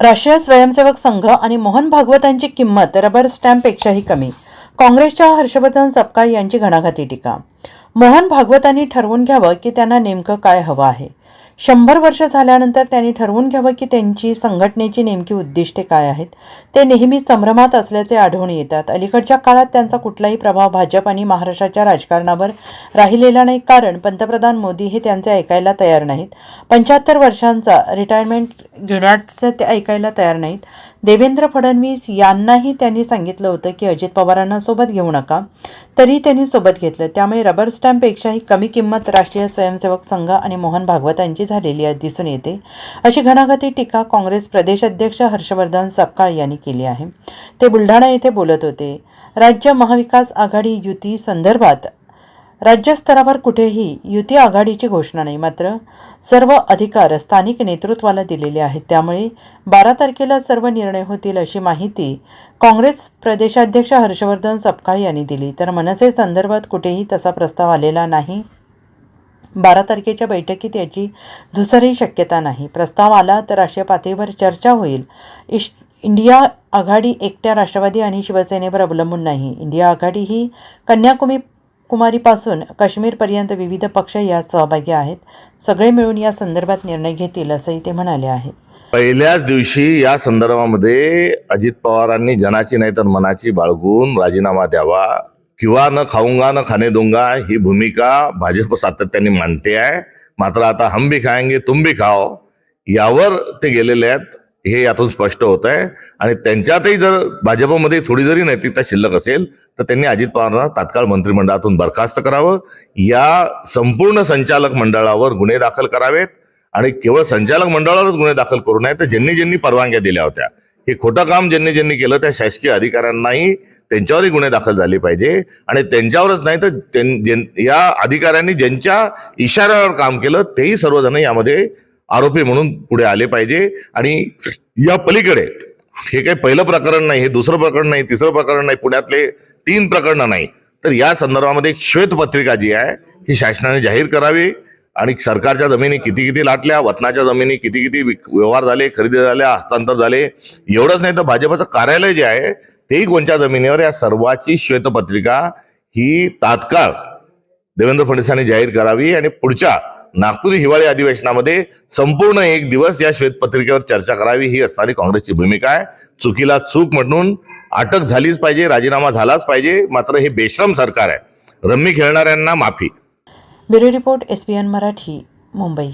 राष्ट्रीय स्वयंसेवक संघ आणि मोहन भागवतांची किंमत रबर स्टॅम्पपेक्षाही कमी. काँग्रेसच्या हर्षवर्धन सपकाळ यांची घणाघाती टीका. मोहन भागवतांनी ठरवून घ्यावं की त्यांना नेमकं काय हवं आहे. शंभर वर्ष झाल्यानंतर त्यांनी ठरवून घ्यावं की त्यांची संघटनेची नेमकी उद्दिष्टे काय आहेत. ते नेहमी संभ्रमात असल्याचे आढळून येतात. अलीकडच्या काळात त्यांचा कुठलाही प्रभाव भाजप आणि महाराष्ट्राच्या राजकारणावर राहिलेला नाही. कारण पंतप्रधान मोदी हे त्यांचे ऐकायला तयार नाहीत. पंच्याहत्तर वर्षांचा रिटायरमेंट घेण्याचं ते ऐकायला तयार नाहीत. देवेंद्र फडणवीस यांनाही त्यांनी सांगितलं होतं की अजित पवारांना सोबत घेऊ नका. तरी त्यांनी सोबत घेतलं. त्यामुळे रबर स्टॅम्पपेक्षाही कमी किंमत राष्ट्रीय स्वयंसेवक संघ आणि मोहन भागवतांची झालेली दिसून येते. अशी घणाघाती टीका काँग्रेस प्रदेशाध्यक्ष हर्षवर्धन सपकाळ यांनी केली आहे. ते बुलढाणा येथे बोलत होते. राज्य महाविकास आघाडी युती संदर्भात राज्यस्तरावर कुठेही युती आघाडीची घोषणा नाही. मात्र सर्व अधिकार स्थानिक नेतृत्वाला दिलेले आहेत. त्यामुळे बारा तारखेला सर्व निर्णय होतील अशी माहिती काँग्रेस प्रदेशाध्यक्ष हर्षवर्धन सपकाळ यांनी दिली. तर मनसे संदर्भात कुठेही तसा प्रस्ताव आलेला नाही. बारा तारखेच्या बैठकीत याची दुसरही शक्यता नाही. प्रस्ताव आला तर राष्ट्रीय पातळीवर चर्चा होईल. इश इंडिया आघाडी एकट्या राष्ट्रवादी आणि शिवसेनेवर अवलंबून नाही. इंडिया आघाडी ही कन्याकुमारी कुमारीपासून काश्मीरपर्यंत विविध पक्ष यात सहभागी आहेत. सगळे मिळून या संदर्भात निर्णय घेतील असंही ते म्हणाले आहे. पहिल्याच दिवशी या संदर्भामध्ये अजित पवारांनी जनाची नाही तर मनाची बाळगून राजीनामा द्यावा. किंवा न खाऊंगा न खाणे दूंगा ही भूमिका भाजप सातत्याने मांडते आहे. मात्र आता हम भी खाएंगे तुम भी खाओ. यावर ते गेलेले आहेत. हे यातून स्पष्ट होत आहे आणि त्यांच्यातही जर भाजपमध्ये थोडी जरी नैतिकता शिल्लक असेल तर त्यांनी अजित पवारांना तात्काळ मंत्रिमंडळातून बरखास्त करावं. या संपूर्ण संचालक मंडळावर गुन्हे दाखल करावेत. आणि केवळ संचालक मंडळावरच गुन्हे दाखल करू नये तर ज्यांनी ज्यांनी परवानग्या दिल्या होत्या. हे खोटं काम ज्यांनी ज्यांनी केलं त्या शासकीय अधिकाऱ्यांनाही त्यांच्यावरही गुन्हे दाखल झाले पाहिजे. आणि त्यांच्यावरच नाही तर त्यां- ज्यां- या अधिकाऱ्यांनी ज्यांच्या इशाऱ्यावर काम केलं तेही सर्वजण यामध्ये आरोपी म्हणून पुढे आले पाहिजे. आणि या पलीकडे हे काही पहिलं प्रकरण नाही हे दुसरं प्रकरण नाही तिसरं प्रकरण नाही पुण्यातले तीन प्रकरणं नाही. तर या संदर्भामध्ये एक श्वेतपत्रिका जी आहे ही शासनाने जाहीर करावी. आणि सरकारच्या जमिनी किती किती लाटल्या वतनाच्या जमिनी किती किती विक- व्यवहार झाले खरेदी झाल्या हस्तांतर झाले एवढंच नाही तर भाजपचं कार्यालय जे आहे तेही कोणत्या जमिनीवर या सर्वाची श्वेतपत्रिका ही तात्काळ देवेंद्र फडणवीसांनी जाहीर करावी. आणि पुढच्या नागपूर हिवाळी अधिवेशनामध्ये संपूर्ण एक दिवस या श्वेतपत्रिकेवर चर्चा करावी ही असणारी काँग्रेसची भूमिका आहे. चुकीला चूक म्हणून अटक झालीच पाहिजे राजीनामा झालाच पाहिजे मात्र हे बेश्रम सरकार आहे. रम्मी खेळणाऱ्यांना माफी. Bureau report S Marathi Mumbai.